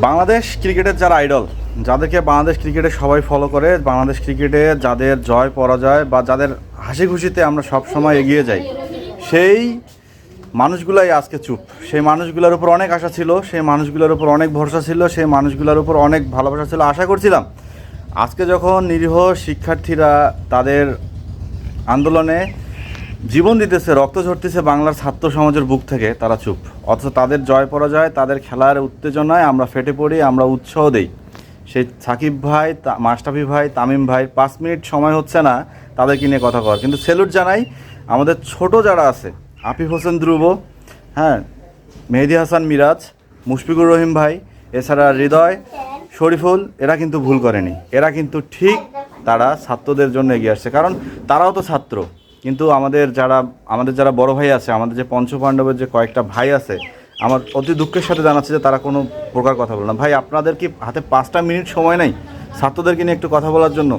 বাংলাদেশ ক্রিকেটের যারা আইডল, যাদেরকে বাংলাদেশ ক্রিকেটে সবাই ফলো করে, বাংলাদেশ ক্রিকেটে যাদের জয় পরাজয় বা যাদের হাসি খুশিতে আমরা সব সময় এগিয়ে যাই, সেই মানুষগুলাই আজকে চুপ। সেই মানুষগুলোর উপর অনেক আশা ছিল, সেই মানুষগুলোর উপর অনেক ভরসা ছিল, সেই মানুষগুলোর উপর অনেক ভালোবাসা ছিল, আশা করছিলাম। আজকে যখন নিরীহ শিক্ষার্থীরা তাদের আন্দোলনে জীবন দিতেছে, রক্ত ঝরতেছে বাংলার ছাত্র সমাজের বুক থেকে, তারা চুপ। অথচ তাদের জয় পরাজয়, তাদের খেলার উত্তেজনায় আমরা ফেটে পড়ি, আমরা উৎসাহ দেই। সেই সাকিব ভাই মাস্টাফি ভাই, তামিম ভাই, পাঁচ মিনিট সময় হচ্ছে না তাদেরকে নিয়ে কথা কর কিন্তু সেলুট জানাই, আমাদের ছোট যারা আছে আফিফ হোসেন ধ্রুব হ্যাঁ মেহেদি হাসান মিরাজ, মুশফিকুর রহিম ভাই, এছাড়া হৃদয়, শরীফুল, এরা কিন্তু ভুল করেনি। এরা কিন্তু ঠিক তারা ছাত্রদের জন্য এগিয়ে আসছে। কারণ তারাও তো ছাত্র। কিন্তু আমাদের যারা আমাদের যারা বড় ভাই আছে, আমাদের যে পঞ্চপাণ্ডবের যে কয়েকটা ভাই আছে, আমার অতি দুঃখের সাথে জানাচ্ছে যে তারা কোনো প্রকার কথা বলে না। ভাই, আপনাদের কি হাতে পাঁচটা মিনিট সময় নেই ছাত্রদেরকে নিয়ে একটু কথা বলার জন্য?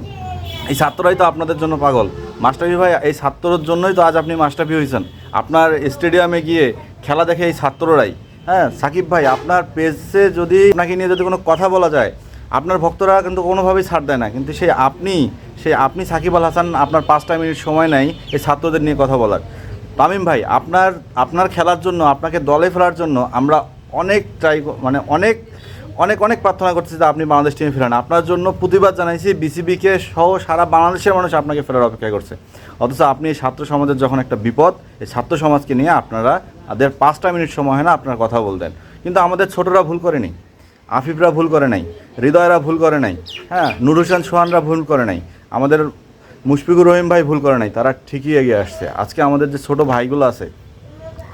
এই ছাত্ররাই তো আপনাদের জন্য পাগল। মাস্টারফি ভাই, এই ছাত্রর জন্যই তো আজ আপনি মাস্টারফি হয়েছেন। আপনার স্টেডিয়ামে গিয়ে খেলা দেখে এই ছাত্ররাই। হ্যাঁ সাকিব ভাই, আপনার পেজে যদি আপনাকে নিয়ে যদি কোনো কথা বলা যায় আপনার ভক্তরা কিন্তু কোনোভাবেই ছাড় দেয় না। কিন্তু সেই আপনি সেই আপনি সাকিব আল হাসান আপনার পাঁচটা মিনিট সময় নেই এই ছাত্রদের নিয়ে কথা বলার। তামিম ভাই, আপনার আপনার খেলার জন্য, আপনাকে দলে ফেলার জন্য আমরা অনেক ট্রাই মানে অনেক অনেক অনেক প্রার্থনা করতেছি যে আপনি বাংলাদেশ টিমে ফেরান। আপনার জন্য প্রতিবাদ জানাইছি বিসিবিকে সহ সারা বাংলাদেশের মানুষ আপনাকে ফেরার অপেক্ষা করছে। অথচ আপনি এই ছাত্র সমাজের যখন একটা বিপদ, এই ছাত্র সমাজকে নিয়ে আপনারা তাদের পাঁচটা মিনিট সময় হয় না আপনার কথা বলতেন। কিন্তু আমাদের ছোটরা ভুল করেনি। আফিফরা ভুল করে নাই, হৃদয়রা ভুল করে নাই হ্যাঁ নুর হোসেন সোহানরা ভুল করে নাই, আমাদের মুশফিকুর রহিম ভাই ভুল করে নাই, তারা ঠিকই এগিয়ে আসছে। আজকে আমাদের যে ছোট ভাইগুলো আছে,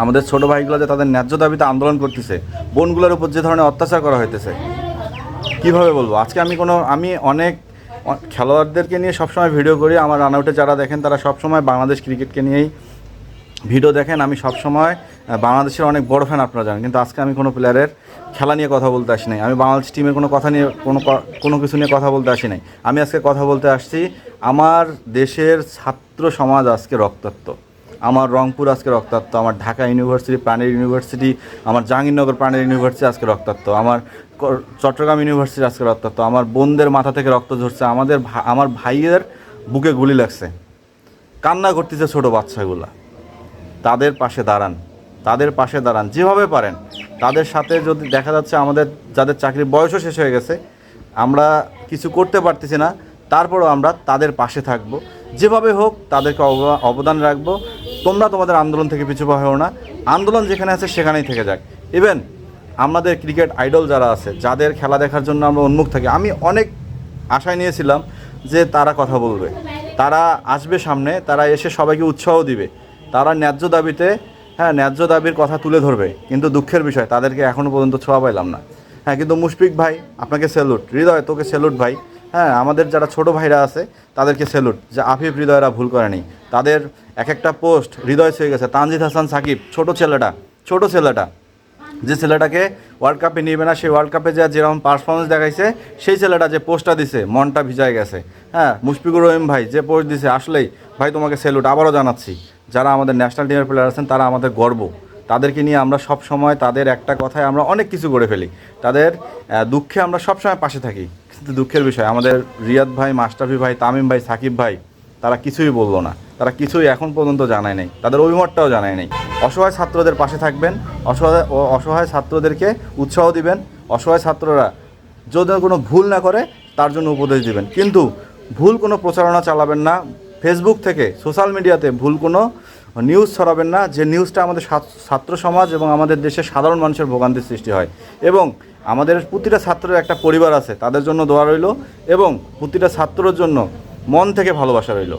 আমাদের ছোট ভাইগুলো যে তাদের ন্যায্য দাবিতে আন্দোলন করতেছে, বোনগুলোর উপর যে ধরনের অত্যাচার করা হইতেছে, কীভাবে বলব? আজকে আমি কোনো, আমি অনেক খেলোয়াড়দেরকে নিয়ে সবসময় ভিডিও করি, আমার রানআউটে যারা দেখেন তারা সবসময় বাংলাদেশ ক্রিকেটকে নিয়েই ভিডিও দেখেন, আমি সবসময় বাংলাদেশের অনেক বড় ফ্যান আপনারা জানেন, কিন্তু আজকে আমি কোনো প্লেয়ারের খেলা নিয়ে কথা বলতে আসি নাই আমি বাংলাদেশ টিমের কোনো কথা নিয়ে, কোনো কোনো কিছু নিয়ে কথা বলতে আসি নাই আমি আজকে কথা বলতে আসছি, আমার দেশের ছাত্র সমাজ আজকে রক্তাক্ত। আমার রংপুর আজকে রক্তাক্ত, আমার ঢাকা ইউনিভার্সিটি প্রাণের ইউনিভার্সিটি আমার জাহাঙ্গীরনগর প্রাণের ইউনিভার্সিটি আজকে রক্তাক্ত। আমার চট্টগ্রাম ইউনিভার্সিটি আজকে রক্তাক্ত। আমার বোনদের মাথা থেকে রক্ত ঝরছে, আমাদের আমার ভাইয়ের বুকে গুলি লাগছে। কান্না করতেছে ছোটো বাচ্চাগুলা। তাদের পাশে দাঁড়ান, তাদের পাশে দাঁড়ান, যেভাবে পারেন। তাদের সাথে যদি দেখা যাচ্ছে আমাদের যাদের চাকরির বয়সও শেষ হয়ে গেছে, আমরা কিছু করতে পারতেছি না, তারপরও আমরা তাদের পাশে থাকব। যেভাবে হোক তাদেরকে অব- অবদান রাখব। তোমরা তোমাদের আন্দোলন থেকে পিছু পা হও না। আন্দোলন যেখানে আছে সেখানেই থেকে যাক। ইভেন আমাদের ক্রিকেট আইডল যারা আছে, যাদের খেলা দেখার জন্য আমরা উন্মুখ থাকি, আমি অনেক আশায় নিয়েছিলাম যে তারা কথা বলবে। তারা আসবে সামনে, তারা এসে সবাইকে উৎসাহ দিবে। তারা ন্যায্য দাবিতে হ্যাঁ ন্যায্য দাবির কথা তুলে ধরবে, কিন্তু দুঃখের বিষয়, তাদেরকে এখনও পর্যন্ত ছোঁয়া পাইলাম না। হ্যাঁ কিন্তু মুশফিক ভাই, আপনাকে সেলুট হৃদয়, তোকে স্যালুট ভাই। হ্যাঁ আমাদের যারা ছোট ভাইরা আছে, তাদেরকে সেলুট যে আফিফ হৃদয়রা ভুল করেনি। তাদের এক একটা পোস্ট হৃদয় হয়ে গেছে। তানজিদ হাসান সাকিব, ছোট ছেলেটা ছোট ছেলেটা। যে ছেলেটাকে ওয়ার্ল্ড কাপে নিবে না সেই ওয়ার্ল্ড কাপে যা যেরকম পারফরমেন্স দেখাইছে, সেই ছেলেটা যে পোস্টটা দিছে, মনটা ভিজায় গেছে। হ্যাঁ মুশফিকুর রহিম ভাই যে পোস্ট দিছে, আসলেই ভাই তোমাকে সেলুট আবারও জানাচ্ছি, যারা আমাদের ন্যাশনাল টিমের প্লেয়ার আছেন, তারা আমাদের গর্ব। তাদেরকে নিয়ে আমরা সব সময় তাদের একটা কথায় আমরা অনেক কিছু করে ফেলি। তাদের দুঃখে আমরা সব সময় পাশে থাকি। কিন্তু দুঃখের বিষয়, আমাদের রিয়াদ ভাই মাস্টাফি ভাই, তামিম ভাই, সাকিব ভাই, তারা কিছুই বলল না। তারা কিছুই এখন পর্যন্ত জানায় নাই। তাদের অভিমতটাও জানায় নাই। অসহায় ছাত্রদের পাশে থাকবেন, অসহায় অসহায় ছাত্রদেরকে উৎসাহ দিবেন, অসহায় ছাত্ররা যদি কোনো ভুল না করে, তার জন্য উপদেশ দিবেন। কিন্তু ভুল কোনো প্রচারণা চালাবেন না। ফেসবুক থেকে সোশ্যাল মিডিয়াতে ভুল কোনো নিউজ ছড়াবেন না। যে নিউজটা আমাদের ছাত্র- সমাজ এবং আমাদের দেশের সাধারণ মানুষের ভোগান্তির সৃষ্টি হয়। এবং আমাদের প্রতিটা ছাত্রের একটা পরিবার আছে, তাদের জন্য দোয়া রইল এবং প্রতিটা ছাত্রর জন্য মন থেকে ভালোবাসা রইল।